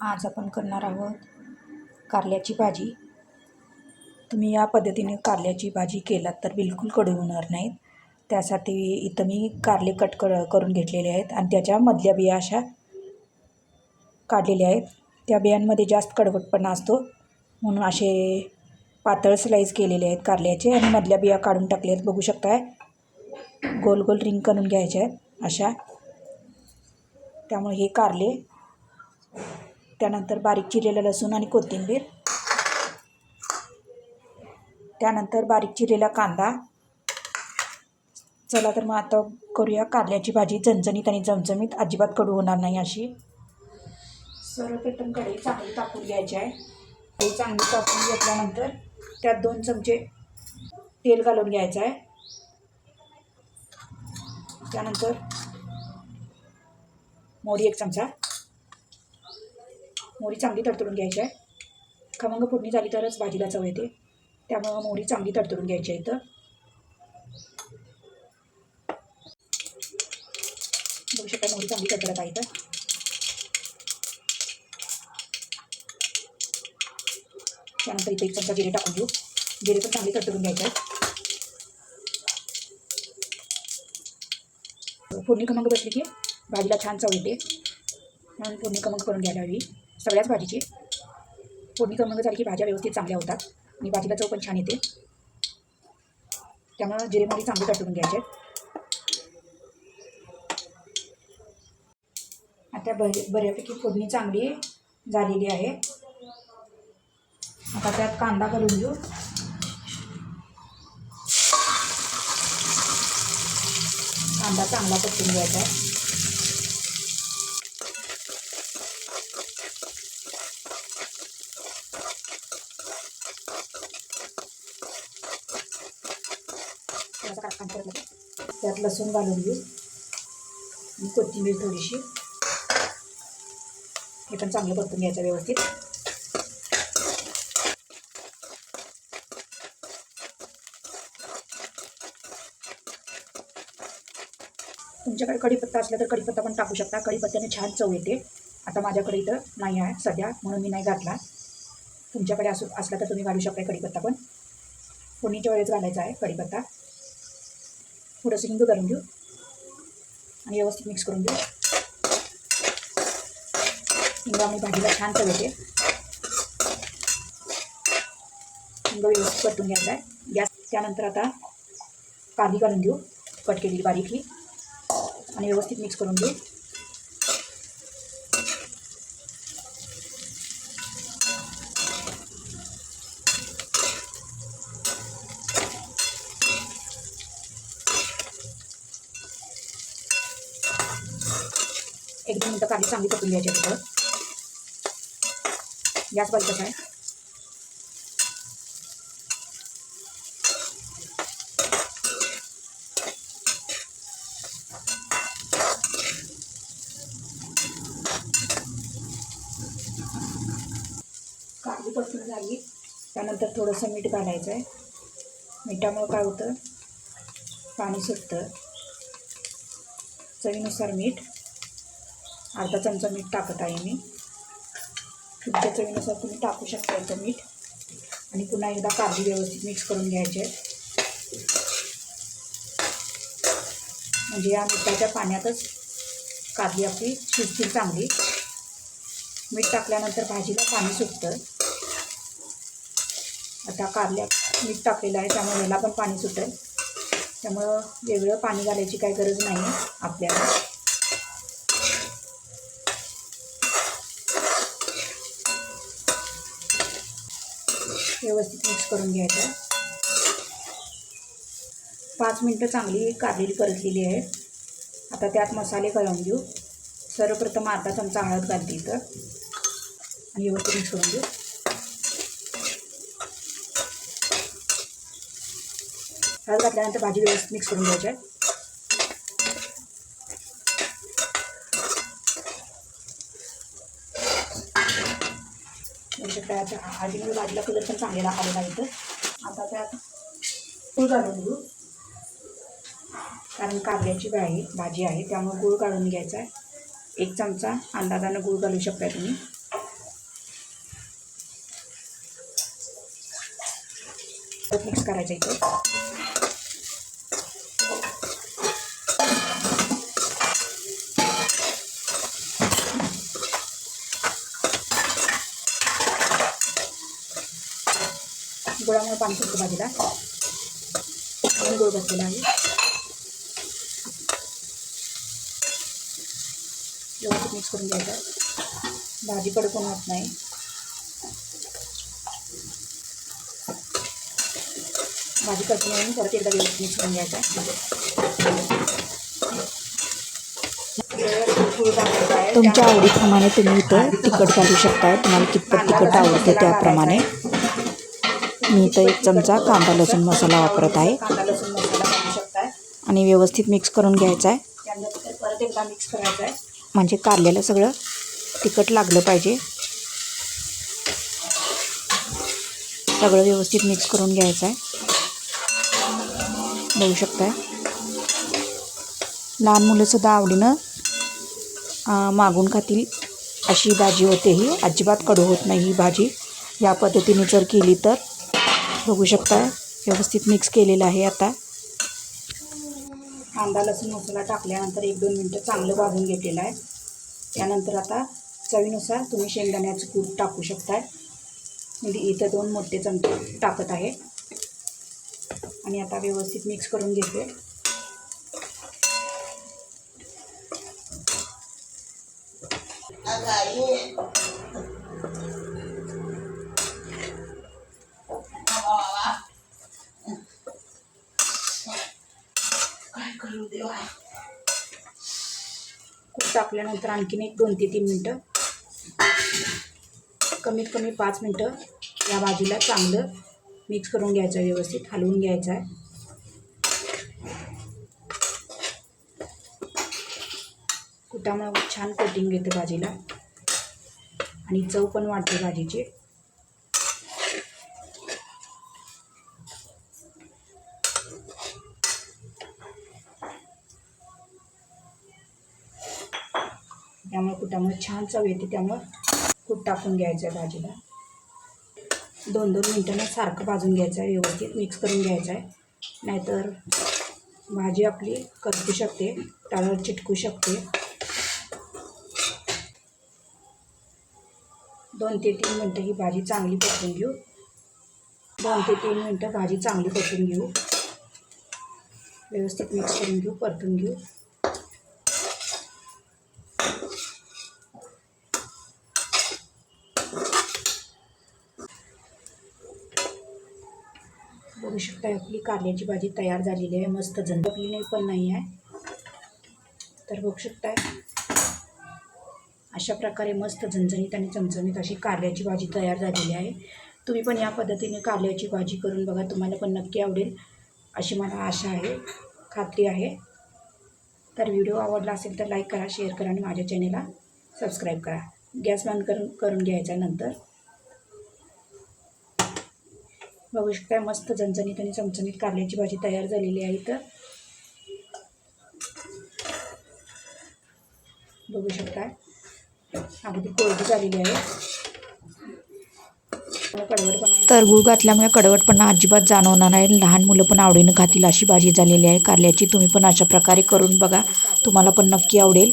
आज आपण करणार आहोत कारल्याची भाजी. तुम्ही या पद्धतीने कारल्याची भाजी केलात तर बिलकुल कडू होणार नाहीत. त्यासाठी इथं मी कारले कट कर करून घेतलेले आहेत आणि त्याच्या मधल्या बिया अशा काढलेल्या आहेत. त्या बियांमध्ये जास्त कडवटपणा असतो. म्हणून असे पातळ स्लाईस केलेले आहेत कारल्याचे आणि मधल्या बिया काढून टाकले आहेत बघू शकताय. गोल गोल रिंग करून घ्यायच्या आहेत. अशा. त्यामुळे हे कारले. त्यानंतर बारीक चिरलेलं लसूण आणि कोथिंबीर. त्यानंतर बारीक चिरलेला कांदा. चला तर मग आता करूया कारल्याची भाजी. झणझणीत आणि चमचमीत अजिबात कडू होणार नाही अशी. सर्वप्रथम कढई चांगली टाकून घ्यायची आहे. कढई चांगली टाकून घेतल्यानंतर त्यात दोन चमचे तेल घालून घ्यायचं आहे. त्यानंतर मोहरी एक चमचा. मोहरी चांगली तडतडून घ्यायची आहे. खमंग फोडणी झाली तरच भाजीला चव येते. त्यामुळं मोहरी चांगली तडतडून घ्यायची आहे इथं. बघू शकता मोहरी चांगली तडतडत आहे इथं. त्यानंतर इथे एक चमचा जिरे टाकून घेऊ. जिरे पण चांगली तडतडून घ्यायचे आहे फोडणी खमंग बसली की भाजीला छान चव येते. म्हणून फोडणी कमंग करून घ्यायला हवी. सगळ्याच भाजीची. फोडणी कमंग झाली की भाज्या व्यवस्थित चांगल्या होतात आणि भाजीला चव पण छान येते. त्यामुळं जिरेमध्ये चांगले चांगली घ्यायचे. आता बरे बऱ्यापैकी फोडणी चांगली झालेली आहे. आता त्यात कांदा घालून घेऊ. कांदा चांगला कटून घ्यायचा आहे. थोडासा कांदा परतला त्यात लसूण घालून घेऊ. आणि कोथिंबीर थोडीशी. हे पण चांगलं परतून घ्यायचं व्यवस्थित. तुमच्याकडे कढीपत्ता असला तर कढीपत्ता पण टाकू शकता. कढीपत्त्याने छान चव येते. आता माझ्याकडे इथं नाही आहे सध्या म्हणून मी नाही घातला. तुमच्याकडे असू असला तर तुम्ही घालू शकता कढीपत्ता पण. फोडणीच्या वेळेस घालायचा आहे कढीपत्ता. थोडंसं हिंग करून घेऊ. आणि व्यवस्थित मिक्स करून घेऊ. हिंगामुळे भाजीला छान चव हिंग व्यवस्थित परतून घ्यायचा आहे. गॅस त्यानंतर आता कांदी घालून देऊ कट केलेली बारीक ही. आणि व्यवस्थित मिक्स करून घेऊ एक दोन मिनटं कांदी चांगली परतून घ्यायची तिथं गॅस बारीकच आहे कांदी पसरून झाली त्यानंतर थोडंसं मीठ घालायचं आहे मिठामुळं काय होतं? पाणी सुटतं. चवीनुसार मीठ. अर्धा चमचा मीठ टाकत आहे मी. तुमच्या चवीनुसार तुम्ही टाकू शकता याचं मीठ. आणि पुन्हा एकदा काजू व्यवस्थित मिक्स करून घ्यायचे म्हणजे या मिठाच्या पाण्यातच काजली आपली शिजतील चांगली. मीठ टाकल्यानंतर भाजीला पाणी सुटतं. आता कारल्या मीठ टाकलेलं आहे त्यामुळे याला पण पाणी सुटेल त्यामुळं वेगळं पाणी घालायची काही गरज नाही आपल्याला. व्यवस्थित मिक्स करून घ्यायचं. पाच मिनटं चांगली कारलेली परतलेली आहे आता त्यात मसाले घालून घेऊ. सर्वप्रथम अर्धा चमचा हळद घालते इथं. आणि व्यवस्थित मिक्स करून घेऊ. हळद घातल्यानंतर भाजी व्यवस्थित मिक्स करून घ्यायची आहे. म्हणजे शकता आता आधीमध्ये म्हणजे भाजीला कलर पण चांगलेला आलेला इथं आता त्यात गुळ घालून घेऊ. कारण कारल्याची आहे भाजी आहे त्यामुळे गूळ काढून घ्यायचा आहे. एक चमचा अंदाजानं गूळ घालू शकता तुम्ही. मिक्स करायचं इथं. गुळामुळे पाणी सुटतं भाजीला. म्हणून गुळ घातलेला आहे. व्यवस्थित मिक्स करून घ्यायचं. भाजी कडक होत नाही. भाजी कडकून म्हणून परत एकदा व्यवस्थित मिक्स करून घ्यायचं. तुमच्या आवडीप्रमाणे तुम्ही इथं तिखट घालू शकता. तुम्हाला कितपत तिखट आवडते त्याप्रमाणे. मी इथं एक चमचा कांदा लसूण मसाला वापरत आहे. कांदा लसूण मसाला शकताय आणि व्यवस्थित मिक्स करून घ्यायचा आहे. त्यानंतर परत एकदा मिक्स करायचं आहे म्हणजे कारल्याला सगळं तिखट लागलं पाहिजे. सगळं व्यवस्थित मिक्स करून घ्यायचं आहे. बघू शकताय. लहान मुलंसुद्धा आवडीनं मागून खातील अशी भाजी होते ही. अजिबात कडू होत नाही ही भाजी. या पद्धतीने जर केली तर बघू शकता. व्यवस्थित मिक्स केलेलं आहे आता. कांदा लसूण मसाला टाकल्यानंतर एक दोन मिनटं चांगलं भाजून घेतलेलं आहे. त्यानंतर आता चवीनुसार तुम्ही शेंगदाण्याचं कूट टाकू शकताय. म्हणजे इथं दोन मोठे चमचे टाकत आहे. आणि आता व्यवस्थित मिक्स करून घेते. कूट टाकल्यानंतर आणखीन एक दोन ते तीन मिनटं. कमीत कमी पाच मिनटं या भाजीला चांगलं मिक्स करून घ्यायचं आहे व्यवस्थित हलवून घ्यायचं आहे. कुटामुळं छान कोटिंग येते भाजीला. आणि चव पण वाढते भाजीची. त्यामुळे कुटामुळे छान चव येते त्यामुळं कूट टाकून घ्यायचं आहे भाजीला. दोन दोन मिनटांना सारखं भाजून घ्यायचं आहे व्यवस्थित मिक्स करून घ्यायचं आहे. नाहीतर भाजी आपली करपू शकते तळावर चिटकू शकते. दोन ते तीन मिनटं ही भाजी चांगली परतून घेऊ. दोन ते तीन मिनटं भाजी चांगली परतून घेऊ. व्यवस्थित मिक्स करून घेऊ परतून घेऊ. बघू शकता आपली कारल्याची भाजी तयार झालेली आहे मस्त झंडपलेली पण नाही आहे. तर बघू शकताय. अशा प्रकारे मस्त झणझणीत आणि चमचमीत अशी कारल्याची भाजी तयार झालेली आहे. तुम्ही पण या पद्धतीने कारल्याची भाजी करून बघा तुम्हाला पण नक्की आवडेल अशी मला आशा आहे खात्री आहे. तर व्हिडिओ आवडला असेल तर लाईक करा शेअर करा आणि माझ्या चॅनेलला सबस्क्राईब करा. गॅस बंद करून करून घ्यायचा नंतर. बघू शकता मस्त झणझणीत आणि चमचमीत कारल्याची भाजी तयार झालेली आहे इथं. बघू शकता. अगदी कोरडी झालेली आहे. कडवट पण घातल्यामुळे कडवटपणा अजिबात जाणवणार नाही. लहान मुलं पण आवडीनं खातील अशी भाजी झालेली आहे. कारल्याची तुम्ही पण अशा प्रकारे करून बघा. तुम्हाला पण नक्की आवडेल.